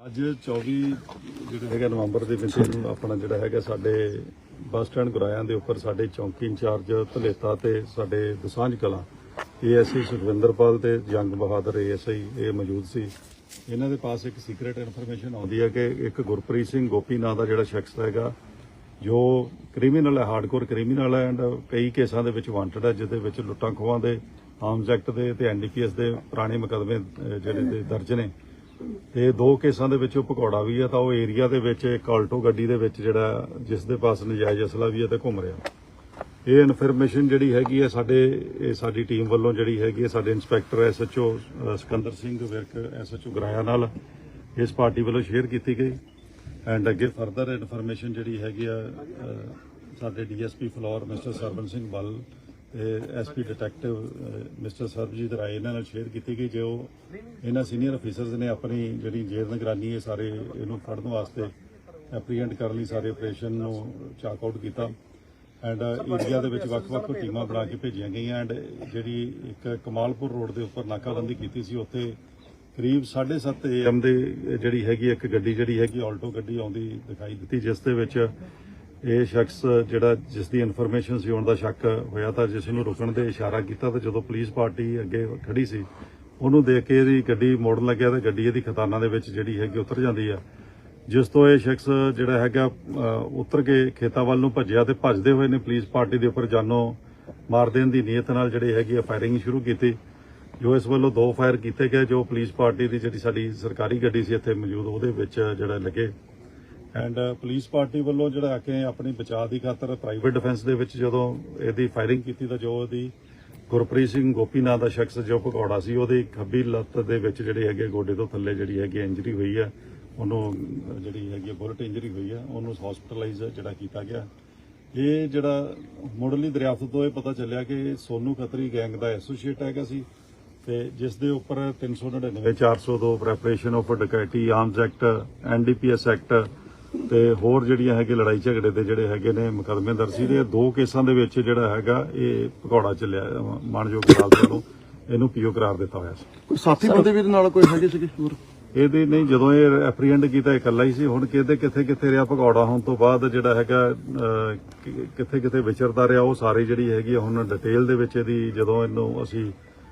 ਅੱਜ 24 ਜਿਹੜੇ ਹੈਗਾ ਨਵੰਬਰ ਦੇ ਵਿੱਚ ਨੂੰ ਆਪਣਾ ਜਿਹੜਾ ਹੈਗਾ ਸਾਡੇ ਬੱਸ ਸਟੈਂਡ ਗੁਰਾਇਆਂ ਦੇ ਉੱਪਰ ਸਾਡੇ ਚੌਂਕੀ ਇੰਚਾਰਜ ਧਲੇਤਾ ਤੇ ਸਾਡੇ ਦਸਾਂਝ ਕਲਾਂ, ਏਐਸਆਈ ਸੁਖਵਿੰਦਰਪਾਲ ਤੇ ਜੰਗ ਬਹਾਦਰ ਏਐਸਆਈ ਇਹ ਮੌਜੂਦ ਸੀ। ਇਹਨਾਂ ਦੇ ਪਾਸ ਇੱਕ ਸੀਕ੍ਰੀਟ ਇਨਫੋਰਮੇਸ਼ਨ ਆਉਂਦੀ ਹੈ ਕਿ ਇੱਕ ਗੁਰਪ੍ਰੀਤ ਸਿੰਘ ਗੋਪੀ ਨਾਂ ਦਾ ਜਿਹੜਾ ਸ਼ਖਸ ਹੈਗਾ, ਜੋ ਕ੍ਰਿਮੀਨਲ ਹੈ ਹਾਰਡਕੋਰ ਕ੍ਰਿਮੀਨਲ ਹੈ ਐਂਡ ਕਈ ਕੇਸਾਂ ਦੇ ਵਿੱਚ ਵਾਂਟਡ ਹੈ, ਜਿਹਦੇ ਵਿੱਚ ਲੁੱਟਾਂ ਖੋਹਾਂ ਦੇ ਆਰਮਸ ਐਕਟ ਦੇ ਤੇ ਐਨਡੀਪੀਐਸ ਦੇ ਪੁਰਾਣੇ ਮੁਕੱਦਮੇ ਜਿਹੜੇ ਦੇ ਦਰਜ ਨੇ। ਤੇ ਦੋ ਕੇਸਾਂ ਦੇ ਵਿੱਚ ਉਹ ਭਗੌੜਾ ਵੀ ਹੈ ਤਾਂ ਉਹ ਏਰੀਆ ਦੇ ਵਿੱਚ ਇੱਕ ਆਲਟੋ ਗੱਡੀ ਦੇ ਵਿੱਚ ਜਿਹੜਾ ਜਿਸ ਦੇ ਪਾਸ ਨਜਾਇਜ਼ ਅਸਲਾ ਵੀ ਹੈ ਤੇ ਘੁੰਮ ਰਿਹਾ। ਇਹ ਇਨਫੋਰਮੇਸ਼ਨ ਜਿਹੜੀ ਹੈਗੀ ਹੈ ਸਾਡੇ ਇਹ ਸਾਡੀ ਟੀਮ ਵੱਲੋਂ ਜਿਹੜੀ ਹੈਗੀ ਹੈ ਸਾਡੇ inspector SHO Sikandar Singh Virk SHO Goraya ਨਾਲ ਇਸ ਪਾਰਟੀ ਵੱਲੋਂ ਸ਼ੇਅਰ ਕੀਤੀ ਗਈ। ਐਂਡ ਅੱਗੇ ਫਰਦਰ ਇਨਫੋਰਮੇਸ਼ਨ ਜਿਹੜੀ ਹੈਗੀ ਆ ਅਹ, ਸਾਡੇ DSP Phillaur mister Sarwan Singh Ball SP detective mister Sarabjit Rai, ਇਹਨਾਂ ਨਾਲ ਸ਼ੇਅਰ ਕੀਤੀ ਗਈ ਜੋ ਇਹਨਾਂ ਸੀਨੀਅਰ ਅਫੀਸਰਸ ਨੇ ਆਪਣੀ ਜਿਹੜੀ ਜੇਲ੍ਹ ਨਿਗਰਾਨੀ ਇਹ ਸਾਰੇ ਇਹਨੂੰ ਫੜਨ ਵਾਸਤੇ ਐਪਰੀਹੈਂਡ ਕਰਨ ਲਈ ਸਾਰੇ ਆਪਰੇਸ਼ਨ ਨੂੰ ਚਾਕ ਆਊਟ ਕੀਤਾ। ਐਂਡ ਏਰੀਆ ਦੇ ਵਿੱਚ ਵੱਖ-ਵੱਖ ਟੀਮਾਂ ਬਣਾ ਕੇ ਭੇਜੀਆਂ ਗਈਆਂ ਐਂਡ ਜਿਹੜੀ ਇੱਕ ਕਮਾਲਪੁਰ ਰੋਡ ਦੇ ਉੱਪਰ ਨਾਕਾਬੰਦੀ ਕੀਤੀ ਸੀ, ਉੱਥੇ ਕਰੀਬ 7:30 ਏਐਮ ਦੇ ਜਿਹੜੀ ਹੈਗੀ, ਇੱਕ ਗੱਡੀ ਜਿਹੜੀ ਹੈਗੀ, ਆਲਟੋ ਗੱਡੀ ਆਉਂਦੀ ਦਿਖਾਈ ਦਿੱਤੀ, ਜਿਸ ਦੇ ਵਿੱਚ ਇਹ ਸ਼ਖਸ ਜਿਹੜਾ ਜਿਸ ਦੀ ਇਨਫੋਰਮੇਸ਼ਨ ਸੀ ਹੋਣ ਦਾ ਸ਼ੱਕ ਹੋਇਆ ਤਾਂ ਜਿਸ ਨੂੰ ਰੁਕਣ ਦੇ ਇਸ਼ਾਰਾ ਕੀਤਾ ਤੇ ਜਦੋਂ ਪੁਲਿਸ ਪਾਰਟੀ ਅੱਗੇ ਖੜੀ ਸੀ, ਉਹਨੂੰ ਦੇਖ ਕੇ ਇਹਦੀ ਗੱਡੀ ਮੋੜਨ ਲੱਗਿਆ ਤੇ ਗੱਡੀ ਇਹਦੀ ਖਤਾਨਾਂ ਦੇ ਵਿੱਚ ਜਿਹੜੀ ਹੈਗੀ ਉਤਰ ਜਾਂਦੀ ਆ। ਜਿਸ ਤੋਂ ਇਹ ਸ਼ਖਸ ਜਿਹੜਾ ਹੈਗਾ ਉਤਰ ਕੇ ਖੇਤਾਂ ਵੱਲ ਨੂੰ ਭੱਜਿਆ ਤੇ ਭੱਜਦੇ ਹੋਏ ਨੇ ਪੁਲਿਸ ਪਾਰਟੀ ਦੇ ਉੱਪਰ ਜਾਨੋਂ ਮਾਰ ਦੇਣ ਦੀ ਨੀਅਤ ਨਾਲ ਜਿਹੜੀ ਹੈਗੀ ਆ ਫਾਇਰਿੰਗ ਸ਼ੁਰੂ ਕੀਤੀ। ਜੋ ਇਸ ਵੱਲੋਂ ਦੋ ਫਾਇਰ ਕੀਤੇ ਗਏ, ਜੋ ਪੁਲਿਸ ਪਾਰਟੀ ਦੀ ਜਿਹੜੀ ਸਾਡੀ ਸਰਕਾਰੀ ਗੱਡੀ ਸੀ, ਇੱਥੇ ਮੌਜੂਦ ਉਹਦੇ ਵਿੱਚ ਜਿਹੜਾ ਲੱਗੇ। ਐਂਡ ਪੁਲਿਸ ਪਾਰਟੀ ਵੱਲੋਂ ਜਿਹੜਾ ਕਿ ਆਪਣੀ ਬਚਾਅ ਦੀ ਖਾਤਰ ਪ੍ਰਾਈਵੇਟ ਡਿਫੈਂਸ ਦੇ ਵਿੱਚ ਜਦੋਂ ਇਹਦੀ ਫਾਇਰਿੰਗ ਕੀਤੀ ਤਾਂ ਜੋ ਉਹਦੀ ਗੁਰਪ੍ਰੀਤ ਸਿੰਘ ਗੋਪੀ ਨਾਂ ਦਾ ਸ਼ਖਸ ਜੋ ਭਗੌੜਾ ਸੀ, ਉਹਦੀ ਖੱਬੀ ਲੱਤ ਦੇ ਵਿੱਚ ਜਿਹੜੇ ਹੈਗੇ ਗੋਡੇ ਤੋਂ ਥੱਲੇ ਜਿਹੜੀ ਹੈਗੀ ਇੰਜਰੀ ਹੋਈ ਹੈ ਉਹਨੂੰ ਜਿਹੜੀ ਹੈਗੀ ਬੁਲਟ ਇੰਜਰੀ ਹੋਈ ਹੈ ਉਹਨੂੰ ਹਸਪੀਟਲਾਈਜ਼ ਜਿਹੜਾ ਕੀਤਾ ਗਿਆ। ਇਹ ਜਿਹੜਾ ਮੁੱਢਲੀ ਦਰਿਆਫਤ ਤੋਂ ਇਹ ਪਤਾ ਚੱਲਿਆ ਕਿ ਸੋਨੂ ਖਤਰੀ ਗੈਂਗ ਦਾ ਐਸੋਸੀਏਟ ਹੈਗਾ ਸੀ ਤੇ ਜਿਸ ਦੇ ਉੱਪਰ 399 402 preparation of dacoity arms act NDPS act ਤੇ ਹੋਰ ਜਿਹੜੀਆਂ ਹੈਗੇ ਲੜਾਈ ਝਗੜੇ ਦੇ ਜਿਹੜੇ ਹੈਗੇ ਨੇ ਮੁਕੱਦਮੇ ਦਰਜ ਸੀ ਦੇ ਦੋ ਕੇਸਾਂ ਦੇ ਵਿੱਚ ਜਿਹੜਾ ਹੈਗਾ ਇਹ ਭਗੌੜਾ ਚੱਲਿਆ ਅਹ ਮਾਣਯੋਗ ਅਦਾਲਤ ਵੱਲੋਂ ਇਹਨੂੰ ਪੀਓ ਕਰਾਰ ਦਿੱਤਾ ਹੋਇਆ ਸੀ। ਕੋਈ ਸਾਥੀ ਬੰਦੇ ਵੀ ਇਹਦੇ ਨਾਲ ਕੋਈ ਹੈਗੇ ਸੀਗੇ ਹੋਰ? ਇਹਦੇ ਨਹੀਂ ਜਦੋਂ ਇਹ ਐਪਰੀਹੈਂਡ ਕੀਤਾ ਇਕੱਲਾ ਹੀ ਸੀ। ਹੁਣ ਕਿਤੇ ਕਿੱਥੇ ਕਿੱਥੇ ਰਿਹਾ ਭਗੌੜਾ ਹੋਣ ਤੋਂ ਬਾਅਦ ਜਿਹੜਾ ਹੈਗਾ ਕਿੱਥੇ ਕਿੱਥੇ ਵਿਚਰਦਾ ਰਿਹਾ ਉਹ ਸਾਰੀ ਜਿਹੜੀ ਹੈਗੀ ਹੁਣ ਡਿਟੇਲ ਦੇ ਵਿੱਚ ਇਹਦੀ ਜਦੋਂ ਇਹਨੂੰ ਅਸੀਂ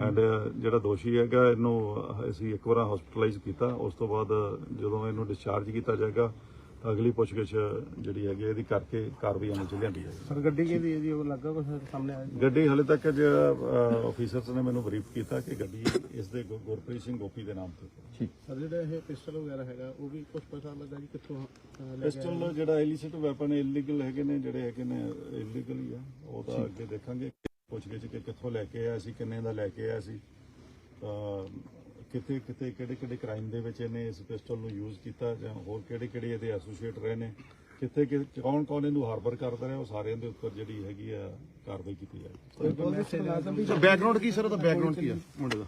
ਐਂਡ ਜਿਹੜਾ ਦੋਸ਼ੀ ਹੈਗਾ ਇਹਨੂੰ ਅਸੀਂ ਇੱਕ ਵਾਰ ਹਸਪੀਟਲਾਈਜ਼ ਕੀਤਾ। ਉਸ ਤੋਂ ਬਾਅਦ ਜਦੋਂ ਇਹਨੂੰ ਡਿਸਚਾਰਜ ਕੀਤਾ ਜਾਏਗਾ ਤਾਂ ਅਗਲੀ ਪੁੱਛਗਿੱਛ ਜਿਹੜੀ ਹੈਗੀ ਇਹਦੀ ਕਰਕੇ ਕਾਰਵਾਈ ਅਮਲ ਚ ਲਿਆਂਦੀ ਜਾਏਗੀ। ਸਰ ਗੱਡੀ ਕਿਹਦੀ ਹੈ ਜੀ? ਉਹ ਲੱਗਾ ਕੁਛ ਸਾਹਮਣੇ ਆਇਆ ਗੱਡੀ ਹਲੇ ਤੱਕ ਜਿਹੜਾ ਆਫੀਸਰਸ ਨੇ ਮੈਨੂੰ ਬਰੀਫ ਕੀਤਾ ਕਿ ਗੱਡੀ ਇਸ ਦੇ ਗੁਰਪ੍ਰੀਤ ਸਿੰਘ ਗੋਪੀ ਦੇ ਨਾਮ ਤੇ। ਸਰ ਜਿਹੜਾ ਇਹ ਪਿਸਟਲ ਵਗੈਰਾ ਹੈਗਾ ਉਹ ਵੀ ਕੁਝ ਪਤਾ ਲੱਗਾ ਜੀ ਕਿੱਥੋਂ ਪਿਸਟਲ ਜਿਹੜਾ ਇਲੀਸਿਟ ਵੈਪਨ ਇਲੀਗਲ ਹੈਗੇ ਨੇ ਜਿਹੜੇ ਹੈਗੇ ਨੇ ਇਲੀਗਲ ਹੀ ਆ। ਉਹ ਤਾਂ ਅੱਗੇ ਦੇਖਾਂਗੇ। ਪੁੱਛ ਗਿੱਛ ਕੇ ਕਿੱਥੋਂ ਲੈ ਕੇ ਆਇਆ ਸੀ ਕਿੰਨੇ ਦਾ ਲੈ ਕੇ ਆਇਆ ਸੀ। ਤਾਂ ਕਿੱਥੇ ਕਿੱਥੇ ਕਿਹੜੇ ਕਿਹੜੇ ਕ੍ਰਾਈਮ ਦੇ ਵਿੱਚ ਇਹਨੇ ਇਸ ਪਿਸਟਲ ਨੂੰ ਯੂਜ਼ ਕੀਤਾ ਜਾਂ ਹੋਰ ਕਿਹੜੇ ਕਿਹੜੇ ਇਹਦੇ ਐਸੋਸੀਏਟ ਰਹੇ ਨੇ। ਕਿੱਥੇ ਕਿ ਕੌਣ ਕੌਣ ਇਹਨੂੰ ਹਾਰਬਰ ਕਰਦਾ ਰਿਹਾ ਉਹ ਸਾਰਿਆਂ ਦੇ ਉੱਪਰ ਜਿਹੜੀ ਹੈਗੀ ਆ ਕਾਰਵਾਈ ਕੀਤੀ ਜਾਏਗੀ। ਬੈਕਗ੍ਰਾਉਂਡ ਕੀ ਸਰ ਉਹਦਾ ਬੈਕਗ੍ਰਾਉਂਡ ਕੀ ਹੈ ਮੁੰਡੇ ਦਾ?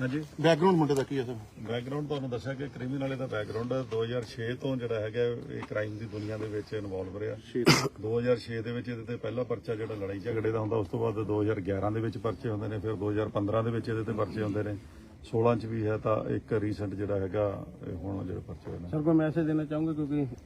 ਹਾਂਜੀ। ਬੈਕਗ੍ਰਾਉਂਡ ਮੁੰਡੇ ਦਾ ਕੀ ਹੈ ਸਰ? ਬੈਕਗ੍ਰਾਉਂਡ ਤੁਹਾਨੂੰ ਦੱਸਿਆ ਕਿ ਕ੍ਰਿਮੀਨਲ ਵਾਲੇ ਦਾ ਬੈਕਗ੍ਰਾਉਂਡ 2006 ਤੋਂ ਜਿਹੜਾ ਹੈਗਾ ਇਹ ਕ੍ਰਾਈਮ ਦੀ ਦੁਨੀਆ ਦੇ ਵਿੱਚ ਇਨਵੋਲਵ ਰਿਹਾ। 2006 ਦੇ ਵਿੱਚ ਇਹਦੇ ਤੇ ਪਹਿਲਾ ਪਰਚਾ ਜਿਹੜਾ ਲੜਾਈ ਝਗੜੇ ਦਾ ਹੁੰਦਾ ਉਸ ਤੋਂ ਬਾਅਦ 2011 ਦੇ ਵਿੱਚ ਪਰਚੇ ਹੁੰਦੇ ਨੇ ਫਿਰ 2015 ਦੇ ਵਿੱਚ ਇਹਦੇ ਤੇ ਪਰਚੇ ਹੁੰਦੇ ਨੇ। 16 ਚ ਵੀ ਹੈ ਤਾਂ ਇੱਕ ਰੀਸੈਂਟ ਜਿਹੜਾ ਹੈਗਾ ਇਹ ਹੁਣ ਜਿਹੜੇ ਪਰਚੇ ਹੋਏ ਨੇ। ਸਰ ਕੋਈ ਮੈਸੇਜ ਦੇਣਾ ਚਾਹੋਗੇ ਕਿਉਂਕਿ